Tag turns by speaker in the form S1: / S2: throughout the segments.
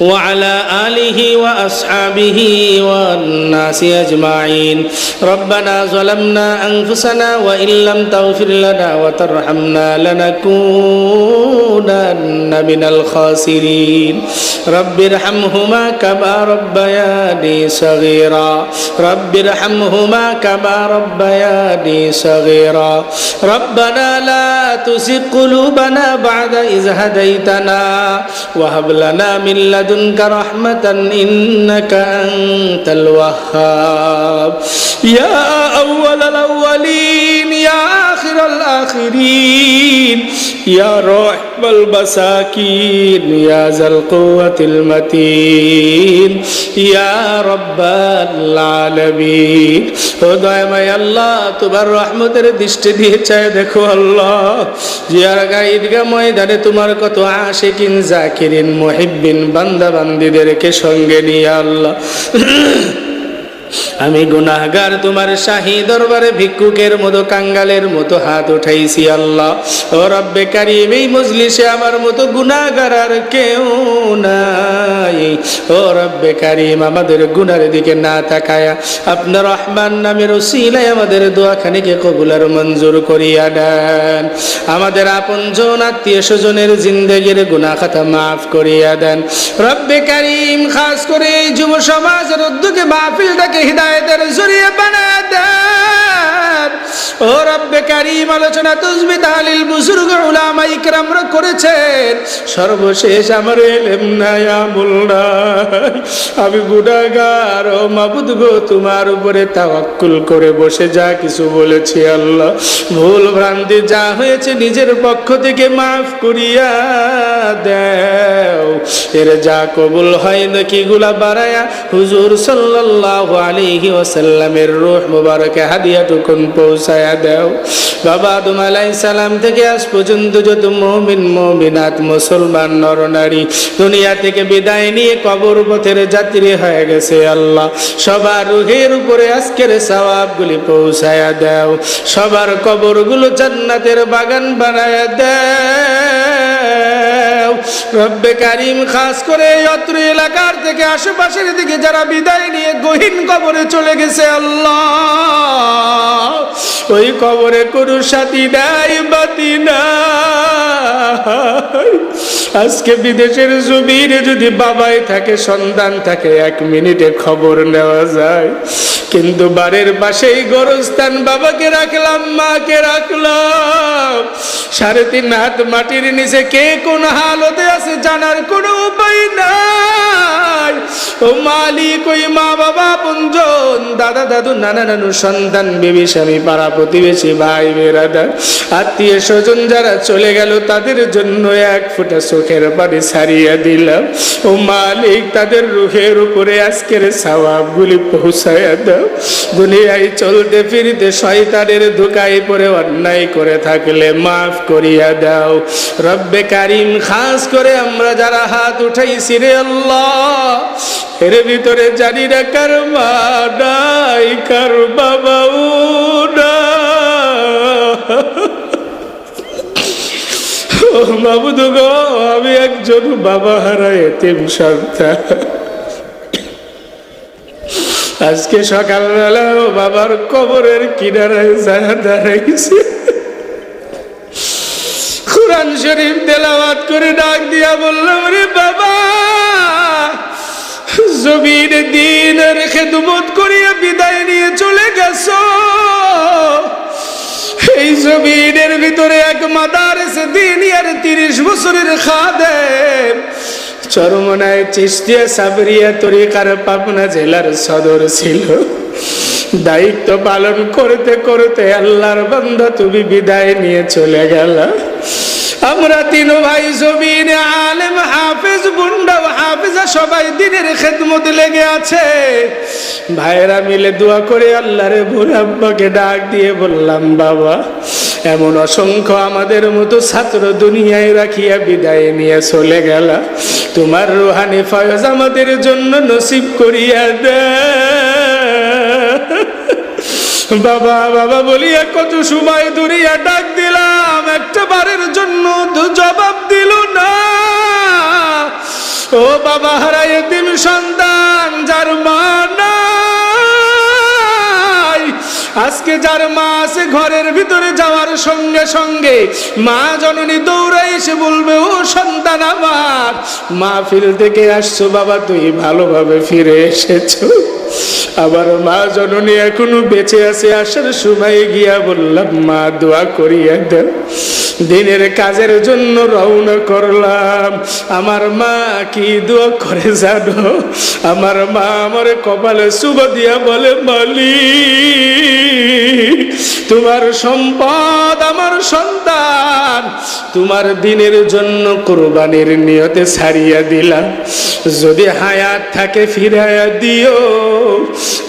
S1: وعلى آله وأصحابه والناس أجمعين. ربنا ظلمنا أنفسنا وإن لم تغفر لنا وترحمنا لنكونن من الخاسرين. رب ارحمهما كما ربياني صغيرا. رب ارحمهما كما ربياني صغيرا. ربنا لا تزغ قلوبنا بعد إذ هديتنا وهب لنا من لدنك رحمة إنك أنت الوهاب. يا أول الأولين يا آخر الآخرين. يا رحم المساكين يا ذا القوة المتين يا رب العالمين ও দয়াময় আল্লাহ তোমার রহমতের দৃষ্টি দিয়ে চাই দেখো আল্লাহ জিয়ারগা ঈদগা ময়দানে তোমার কত আশিকিন জাকিরিন মুহিব্বিন বান্দা বান্দিদেরকে সঙ্গে নিয়ে আল্লাহ আমি গুনাহগার তোমার শাহী দরবারে ভিক্ষুকের মতো কাঙ্গালের মতো হাত উঠাইছি আল্লাহ। ও রব্বে কারিম, এই মজলিসে আমার মতো গুনাহগার আর কেউ নাই। ও রব্বে কারিম, আমাদের গুনার দিকে না তাকায়া আপনার রহমান নামের ওসিলায় আমাদের দোয়াখানিকে কবুলার মঞ্জুর করিয়া দেন। আমাদের আপনজন আত্মীয় স্বজনের জিন্দগির গুনাহ খাতা মাফ করিয়া দেন। রব্বে কারিম, খাস করে যুব সমাজের উদ্যোগে মাহফিলটাকে হৃদায়তের জড়িয়ে বানায় দেন। ও আমি তোমার উপরে তাওয়াক্কুল করে বসে যা কিছু বলেছি আল্লাহ। ভুল ভ্রান্তি যা হয়েছে নিজের পক্ষ থেকে মাফ করিয়া দেও। এর যা কবুল হয় নাকি গুলা বাড়ায়া হুজুর সাল্লাল্লাহু আলাইহি ওয়াসাল্লামের রূহ মুবারকে হাদিয়াটুকুন পৌঁছায়া দেও। বাবা আদম আলাইহিস সালাম থেকে আজ পর্যন্ত যত মুমিন, মুমিনাত, মুসলমান নরনারী দুনিয়া থেকে বিদায় নিয়ে কবর পথের যাত্রী হয়ে গেছে আল্লাহ। সবার রুহের উপরে আজকের সওয়াবগুলি পৌঁছায়া দাও। সবার কবরগুলো জান্নাতের বাগান বানায়া দাও। রব্বে কারিম, খাস করে অত্র এলাকার থেকে আশেপাশের দিকে যারা বিদায় নিয়ে গহীন কবরে চলে গেছে আল্লাহ। ওই কবরে করু সাথী নাই, বাতি না আজকে বিদেশের জমিনে যদি বাবাই থাকে, সন্তান থাকে, এক মিনিটে খবর নেওয়া যায়। কিন্তু বাড়ির পাশেই গরস্থান বাবাকে রাখলাম, মাকে রাখলাম। সাড়ে তিন হাত মাটির নিচে কে কোন হালতে আছে জানার কোনো উপায় নাই। ও মালিক, ওই মা বাবা পঞ্জন দাদা, দাদু, নানা, নানু, সন্তান, বেবি, স্বামী, পাড়া প্রতিবেশী, ভাই বেরাদার আত্মীয় স্বজন যারা চলে গেল, তাদের জন্য এক ফুটা চোখের পানি ছাড়িয়ে দিলাম। ও মালিক, তাদের রুহের উপরে আজকের সওয়াবগুলি পৌঁছায়া দাও। দুনিয়ায় চলতে ফিরতে শয়তানের ধোকায় পরে অন্যায় করে থাকলে মাফ করিয়া দাও। রব্বে কারিম, খাস করে আমরা যারা হাত উঠাইছি রে আল্লাহ, এর ভিতরে জানি না কার মা নাই কার বাবাও ও বাবুদ গো, আমি একজন বাবা হারায় এতিম সন্তান। আজকে সকালবেলা ও বাবার কবরের কিনারায় যায় দাঁড়াইছে, কোরআন শরীফ তেলাওয়াত করে ডাক দিয়া বললাম রে বাবা জমির দিন রেখে খেদমত করিয়া বিদায় নিয়ে চলে গেছ। এই জমিনের ভিতরে এক মাদার এসে দিন আর তিরিশ বছরের খাদে চরমনায় চিস্তিয়া সাবরিয়া তরিকার পাবনা জেলার সদর ছিল। দায়িত্ব পালন করতে করতে আল্লাহর বান্দা তুমি বিদায় নিয়ে চলে গেল। আমরা তিন ভাই জমিন আলেম, হাফেজ বুন্ডা হাফেজা সবাই দিনের খেদমত লেগে আছে। ভাইরা মিলে দোয়া করে আল্লাহরে ভোর আব্বাকে ডাক দিয়ে বললাম, বাবা, এমন অসংখ্য আমাদের মতো ছাত্র দুনিয়ায় রাখিয়া বিদায় নিয়ে চলে গেল। তোমার রুহানি ফয়জ আমাদের জন্য নসিব করিয়া দে। বাবা বাবা বলিয়া কত সময় দূরিয়া ডাক দিলাম, একটা বারের জন্য জবাব দিল না। ও বাবা হারাই এতিম সন্তান, যার মা নাই। আজকে যার মা আছে ঘরের ভিতরে যাওয়ার সঙ্গে সঙ্গে মা জননী দৌড়াই এসে বলবে, ও সন্তান আমার মা ফিল থেকে আসছো বাবা, তুই ভালোভাবে ফিরে এসেছ। আবার মা জননী এখনও বেঁচে আছে, আসার সময় গিয়া বললাম, মা, দোয়া করিয়া দেন দিনের কাজের জন্য রওনা করলাম। আমার মা কি দোয়া করে জানো? আমার মা আমার কপালে শুভ দিয়া বলে, মালিক, তোমার সম্পদ আমার সন্তান, তোমার দিনের জন্য কোরবানির নিয়তে ছাড়িয়া দিলাম। যদি হায়াত থাকে ফিরাইয়া দিও,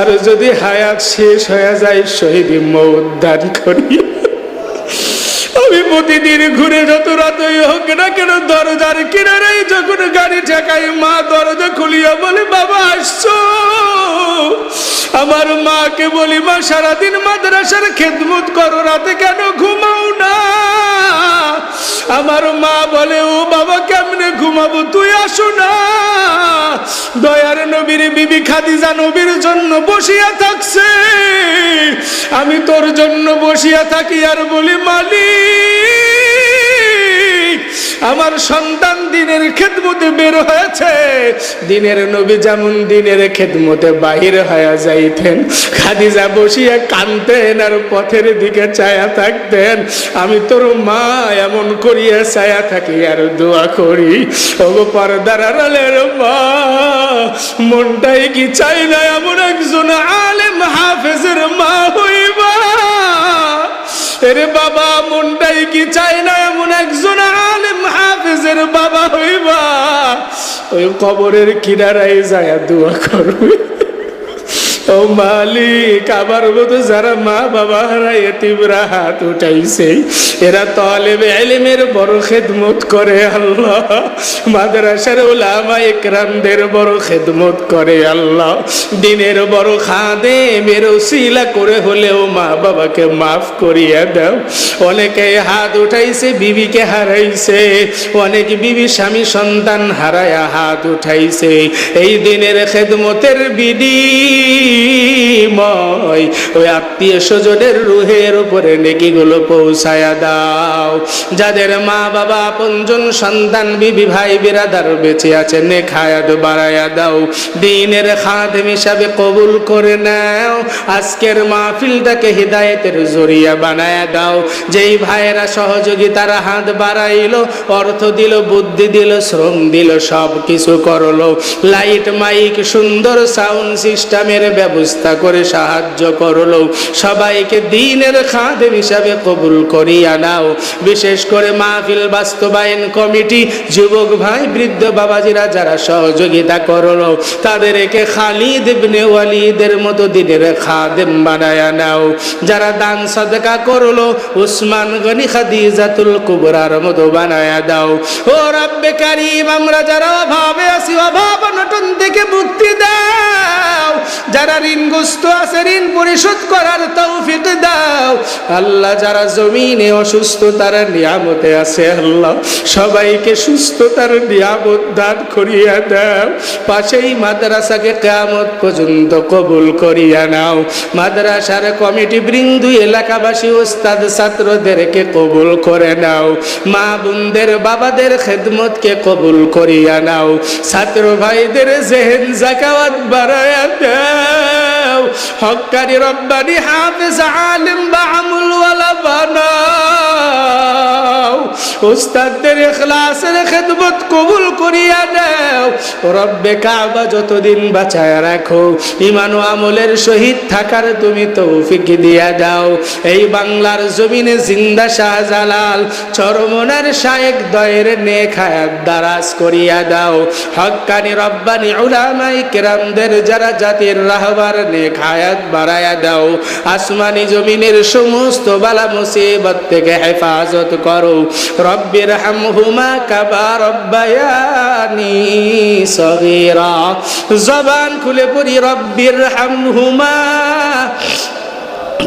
S1: আর যদি হায়াত শেষ হয়ে যায়, শহীদ মৌদান করিয়া আমি প্রতিদিন ঘুরে যত রাতই হোক না কেন দরজার কিনারে যখন গাড়ি ঠেকাই, মা দরজা খুলিয়া বলে, বাবা, আসছো? আমার মাকে বলি, মা, সারাদিন মাদ্রাসার খেদমত করো, রাতে কেন ঘুমাও না? আমার মা বলে, ও বাবা, কেমনে ঘুমাবো? তুই আসো না। দয়ার নবীর বিবি খাদিজা নবীর জন্য বসিয়া থাকছে। আমি তোর জন্য বসিয়া থাকি আর বলি, মালিক আমার সন্তান দিনের খেদমতে বের হয়েছে। দিনের নবী যেমন দিনের খেদমতে বাহির হয়ে যাইতেন, খাদিজা বসিয়া কানতেন আর পথের দিকে চায়া থাকতেন। আমি তোর মা এমন করিয়া চায়া থাকি আর দোয়া করি। ওগো পর্দার আড়ালের মা, মনটাই কি চাই না এমন একজন আলেম হাফেজের মা হইবা? এরে বাবা, মনটাই কি চাই না এমন একজন বাবা হইবা ওই কবরের কিনারায় যায় দোয়া করবে। ও মালিক আমার মতো যারা মা বাবা হারা এতিমরা হাত উঠাইছে। এরা তলেবে এলিমের বড় খেদমত করে আল্লাহ। মাদ্রাসার ওলামা একরামদের বড় খেদমত করে আল্লাহ। দিনের বড় খাদে মেরো শিলা করে হলেও মা বাবাকে মাফ করিয়া দাও। অনেকে হাত উঠাইছে, বিবিকে হারাইছে। অনেক বিবি স্বামী সন্তান হারায়া হাত উঠাইছে। এই দিনের খেদমতের বিধি ময় ওই আত্মীয় স্বজনের রুহের উপরে নেকিগুলো পৌঁছায়া দাও। যাদের মা বাবা, আপনজন, সন্তান, বিবি, ভাই, বিরাদার বেঁচে আছে নেখায়াত বাড়ায়া দাও। দিনের খাদেম হিসাবে কবুল করে নাও। আজকের মাহফিলটাকে হৃদায়তের জরিয়া বানায়া দাও। যেই ভাইয়েরা সহযোগিতারা হাত বাড়াইলো, অর্থ দিল, বুদ্ধি দিল, শ্রম দিল সব কিছু করল। লাইট, মাইক, সুন্দর সাউন্ড সিস্টেমের ব্যবস্থা করে সাহায্য করল। সবাইকে দিনের খাদেম হিসাবে কবুল করিয়া নাও। বিশেষ করে মাহফিল বাস্তবায়ন কমিটি, যুবক ভাই, বৃদ্ধ বাবাজিরা যারা সহযোগিতা করল, তাদেরকে খালিদ ইবনে ওয়ালিদের মতো দিনের খাদেম বানায়া নাও। যারা দান সদকা করল, উসমান গনি খাদিজাতুল কুবরার মতো বানায়া দাও। ও রব্বে কারিম, আমরা যারা অভাবে আছি, অভাব অনটন থেকে মুক্তি দাও। যারা ঋণগ্রস্ত আছে, ঋণ পরিশোধ করার তৌফিক দাও। আল্লাহ যারা জমিনে অসুস্থ, তারা নিয়ামতে আছে আল্লাহ। সবাইকে সুস্থতার নিয়ামত দান করিয়া দাও। পাশেই মাদ্রাসাকে কেয়ামত পর্যন্ত কবুল করিয়া নাও। মাদ্রাসার কমিটি বৃন্দু, এলাকাবাসী, ওস্তাদ, ছাত্রদেরকে কবুল করে নাও। মা বোনদের, বাবাদের খেদমতকে কবুল করিয়া নাও। ছাত্র ভাইদের জেহেন জাকাওয়াত বাড়ায়া দাও। হকারি রব্বানি হাফেজ আলিম বা আমুলওয়ালা বানাও উস্তাদদের ইখলাসের খেদমত কবুল করিয়া দাও রব্বে কাবা যতদিন বাঁচায় রাখো ইমান আমলের শহীদ থাকার তুমি তৌফিক দিয়া দাও। এই বাংলার জমিনে জিন্দা শাহজালাল, চরমনার শায়েক দয়ের নেক হায়াত দারাজ করিয়া দাও। হক্কানি রব্বানি উলামাই কেরামদের যারা জাতির রাহবার নেক হায়াত বাড়ায়া দাও। আসমানি জমিনের সমস্ত বালা মুসিবত থেকে হেফাজত করো। রব্বির হামহুমা কাবা রব্বায়ানি সগীরা। জবান খুলে পড়ি রব্বির হামহুমা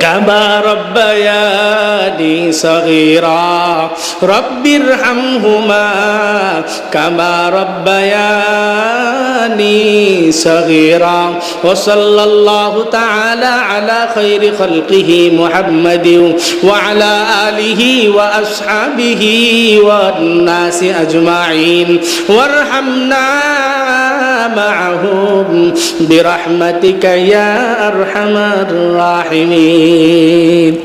S1: كما ربياني صغيرا رب ارحمهما كما ربياني صغيرا وصلى الله تعالى على خير خلقه محمد وعلى آله وأصحابه والناس أجمعين وارحمنا معهم برحمتك يا أرحم الراحمين